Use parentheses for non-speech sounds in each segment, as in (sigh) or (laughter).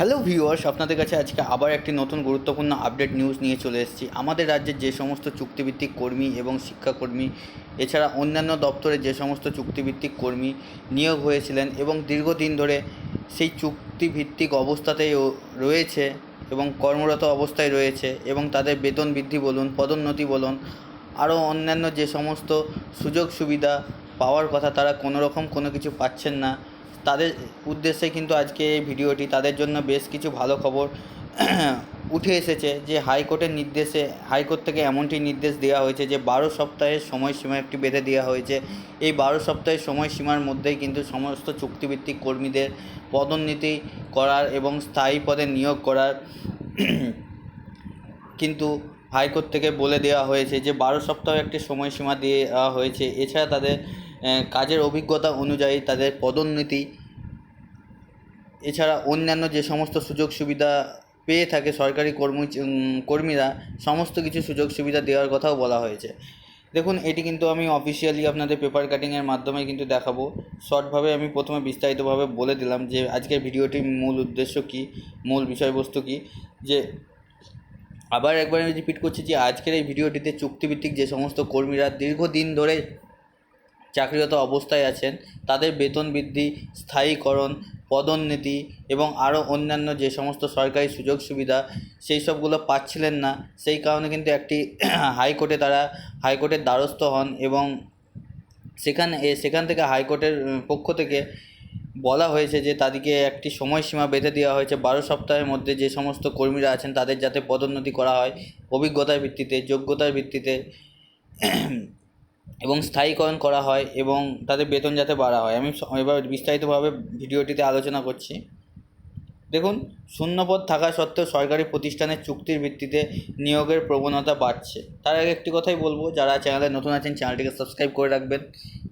Hello viewers আপনাদের কাছে আজকে আবার একটি নতুন গুরুত্বপূর্ণ আপডেট নিউজ নিয়ে চলে এসেছি। আমাদের রাজ্যের যে সমস্ত চুক্তিভিত্তিক কর্মী এবং শিক্ষাকর্মী, এছাড়া অন্যান্য দপ্তরে যে সমস্ত চুক্তিভিত্তিক কর্মী নিয়োগ হয়েছিলেন এবং দীর্ঘদিন ধরে সেই চুক্তিভিত্তিক অবস্থাতেই রয়েছে এবং কর্মরত অবস্থায় রয়েছে এবং তাদের বেতন বৃদ্ধি বলুন, পদোন্নতি বলুন, আরও অন্যান্য যে সমস্ত সুযোগ সুবিধা পাওয়ার কথা তারা কোনো রকম কোনো কিছু পাচ্ছেন না। তাদের উদ্দেশ্যে কিন্তু আজকে এই ভিডিওটি, তাদের জন্য বেশ কিছু ভালো খবর (clears throat) উঠে এসেছে যে হাইকোর্টের নির্দেশে, হাইকোর্ট থেকে এমনটি নির্দেশ দেওয়া হয়েছে যে বারো সপ্তাহের সময়সীমা একটি বেঁধে দেওয়া হয়েছে। এই বারো সপ্তাহের সময়সীমার মধ্যেই কিন্তু সমস্ত চুক্তিভিত্তিক কর্মীদের পদোন্নতি করার এবং স্থায়ী পদে নিয়োগ করার (clears throat) কিন্তু হাইকোর্ট থেকে বলে দেওয়া হয়েছে যে বারো সপ্তাহ একটি সময়সীমা দিয়ে দেওয়া হয়েছে। এছাড়া তাদের কাজের অভিজ্ঞতা অনুযায়ী তাদের পদোন্নতি। এছাড়া অন্যান্য যে সমস্ত সুযোগ সুবিধা পেয়ে থাকে সরকারি কর্মী কর্মীরা, সমস্ত কিছু সুযোগ সুবিধা দেওয়ার কথাও বলা হয়েছে। দেখুন, এটি কিন্তু আমি অফিসিয়ালি আপনাদের পেপার কাটিংয়ের মাধ্যমে কিন্তু দেখাবো। শর্টভাবে আমি প্রথমে বিস্তারিতভাবে বলে দিলাম যে আজকের ভিডিওটির মূল উদ্দেশ্য কী, মূল বিষয়বস্তু কী, যে আবার একবার আমি রিপিট করছি যে আজকের এই ভিডিওটিতে চুক্তিভিত্তিক যে সমস্ত কর্মীরা দীর্ঘদিন ধরে চাকরিরত অবস্থায় আছেন। তাদের বেতন বৃদ্ধি, স্থায়ীকরণ, পদোন্নতি এবং আরও অন্যান্য যে সমস্ত সরকারি সুযোগ সুবিধা, সেই সবগুলো পাচ্ছিলেন না। সেই কারণে কিন্তু একটি (clears throat) হাইকোর্টে তারা হাইকোর্টের দ্বারস্থ হন এবং সেখানে সেখান থেকে হাইকোর্টের পক্ষ থেকে বলা হয়েছে যে তাদেরকে একটি সময়সীমা বেঁধে দেওয়া হয়েছে। বারো সপ্তাহের মধ্যে যে সমস্ত কর্মীরা আছেন, তাদের যাতে পদোন্নতি করা হয়। অভিজ্ঞতার ভিত্তিতে, যোগ্যতার ভিত্তিতে এবং স্থায়ীকরণ করা হয় এবং তাদের বেতন যাতে বাড়া হয়। আমি এবার বিস্তারিতভাবে ভিডিওটিতে আলোচনা করছি। দেখুন, শূন্যপদ থাকা সত্ত্বেও সরকারি প্রতিষ্ঠানের চুক্তির ভিত্তিতে নিয়োগের প্রবণতা বাড়ছে। তার আগে একটি কথাই বলব, যারা চ্যানেলে নতুন আছেন, চ্যানেলটিকে সাবস্ক্রাইব করে রাখবেন,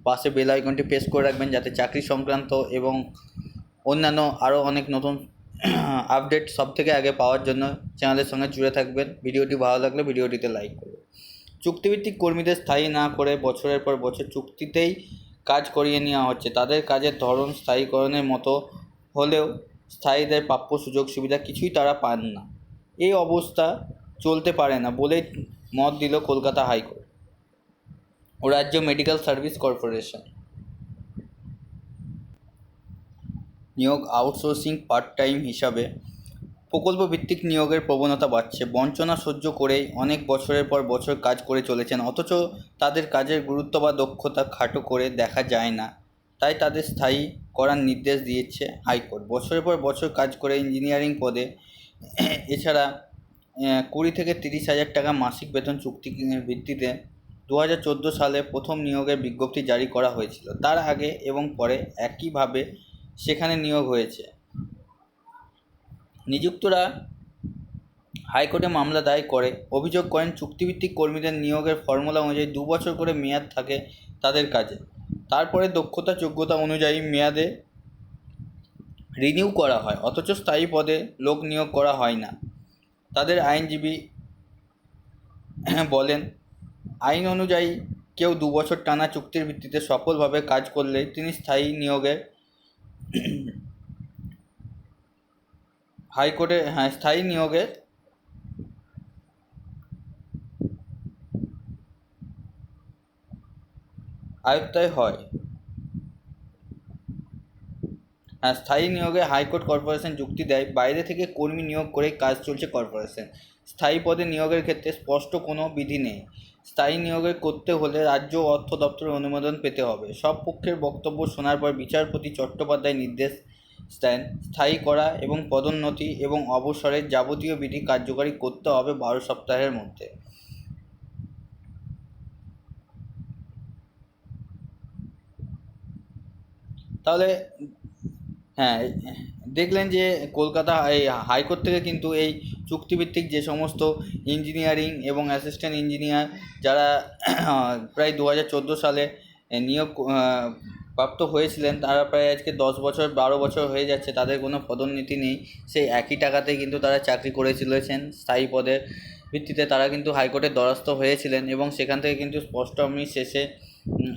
পাশে বেল আইকনটি প্রেস করে রাখবেন যাতে চাকরি সংক্রান্ত এবং অন্যান্য আরও অনেক নতুন (clears throat) আপডেট সব থেকে আগে পাওয়ার জন্য চ্যানেলের সঙ্গে জুড়ে থাকবেন। ভিডিওটি ভালো লাগলে ভিডিওটিতে লাইক করবেন। চুক্তিভিত্তিক কর্মীদের স্থায়ী না করে বছরের পর বছর চুক্তিতেই কাজ করিয়ে নেওয়া হচ্ছে। তাদের কাজের ধরন স্থায়ীকরণের মতো হলেও স্থায়ীদের প্রাপ্য সুযোগ সুবিধা কিছুই তারা পান না। এই অবস্থা চলতে পারে না বলেই মত দিল কলকাতা হাইকোর্ট ও রাজ্য মেডিকেল সার্ভিস কর্পোরেশন। নিয়োগ আউটসোর্সিং পার্ট টাইম হিসাবে প্রকল্প ভিত্তিক নিয়োগের প্রবণতা বাড়ছে। বঞ্চনা সহ্য করেই অনেক বছরের পর বছর কাজ করে চলেছেন, অথচ তাদের কাজের গুরুত্ব বা দক্ষতা খাটো করে দেখা যায় না। তাই তাদের স্থায়ী করার নির্দেশ দিয়েছে হাইকোর্ট। বছরের পর বছর কাজ করে ইঞ্জিনিয়ারিং পদে, এছাড়া কুড়ি থেকে তিরিশ হাজার টাকা মাসিক বেতন চুক্তি ভিত্তিতে দু হাজার চোদ্দ সালে প্রথম নিয়োগের বিজ্ঞপ্তি জারি করা হয়েছিল। তার আগে এবং পরে একইভাবে সেখানে নিয়োগ হয়েছে। নিযুক্তরা হাইকোর্টে মামলা দায়ের করে। অভিযোগ করেন, চুক্তিভিত্তিক কর্মীদের নিয়োগের ফর্মুলা অনুযায়ী দু বছর করে মেয়াদ থাকে তাদের কাজে। তারপরে দক্ষতা, যোগ্যতা অনুযায়ী মেয়াদে রিনিউ করা হয়, অথচ স্থায়ী পদে লোক নিয়োগ করা হয় না। তাদের আইনজীবী বলেন, আইন অনুযায়ী কেউ দু বছর টানা চুক্তির ভিত্তিতে সফলভাবে কাজ করলে তিনি স্থায়ী নিয়োগের হাইকোর্টে হ্যাঁ স্থায়ী নিয়োগের আয়ত্তায় হয়। হ্যাঁ স্থায়ী নিয়োগে হাইকোর্ট কর্পোরেশন যুক্তি দেয়, বাইরে থেকে কর্মী নিয়োগ করে কাজ চলছে কর্পোরেশন। স্থায়ী পদে নিয়োগের ক্ষেত্রে স্পষ্ট কোনো বিধি নেই। স্থায়ী নিয়োগে করতে হলে রাজ্য অর্থ দপ্তরের অনুমোদন পেতে হবে। সব পক্ষের বক্তব্য শোনার পর বিচারপতি চট্টোপাধ্যায় নির্দেশ দেন স্থায়ী করা এবং পদোন্নতি এবং অবসরের যাবতীয় বিধি কার্যকারী করতে হবে বারো সপ্তাহের মধ্যে। তাহলে হ্যাঁ দেখলেন যে কলকাতা এই হাইকোর্ট থেকে কিন্তু এই চুক্তিভিত্তিক যে সমস্ত ইঞ্জিনিয়ারিং এবং অ্যাসিস্ট্যান্ট ইঞ্জিনিয়ার যারা প্রায় দু হাজার চোদ্দ সালে নিয়োগ প্রাপ্ত হয়েছিলেন, তারা প্রায় আজকে দশ বছর, বারো বছর হয়ে যাচ্ছে, তাদের কোনো পদোন্নতি নেই। সেই একই টাকাতে কিন্তু তারা চাকরি করে চলেছেন স্থায়ী পদের ভিত্তিতে তারা কিন্তু হাইকোর্টের দ্বারস্থ হয়েছিলেন এবং সেখান থেকে কিন্তু স্পষ্ট আমি শেষে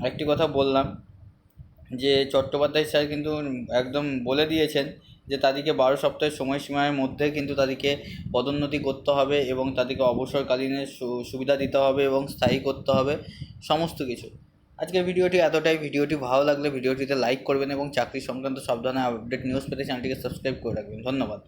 একটি কথা বললাম যে চট্টোপাধ্যায় স্যার কিন্তু একদম বলে দিয়েছেন যে তাদেরকে বারো সপ্তাহের সময়সীমার মধ্যে কিন্তু তাদেরকে পদোন্নতি করতে হবে এবং তাদেরকে অবসরকালীনের সুবিধা দিতে হবে এবং স্থায়ী করতে হবে, সমস্ত কিছু। আজকের ভিডিওটি এতটাই। ভিডিওটি ভালো লাগলে ভিডিওটিতে লাইক করবেন এবং চাকরি সংক্রান্ত সব ধরনের আপডেট নিউজ পেতে চ্যানেলটিকে সাবস্ক্রাইব করে রাখবেন। ধন্যবাদ।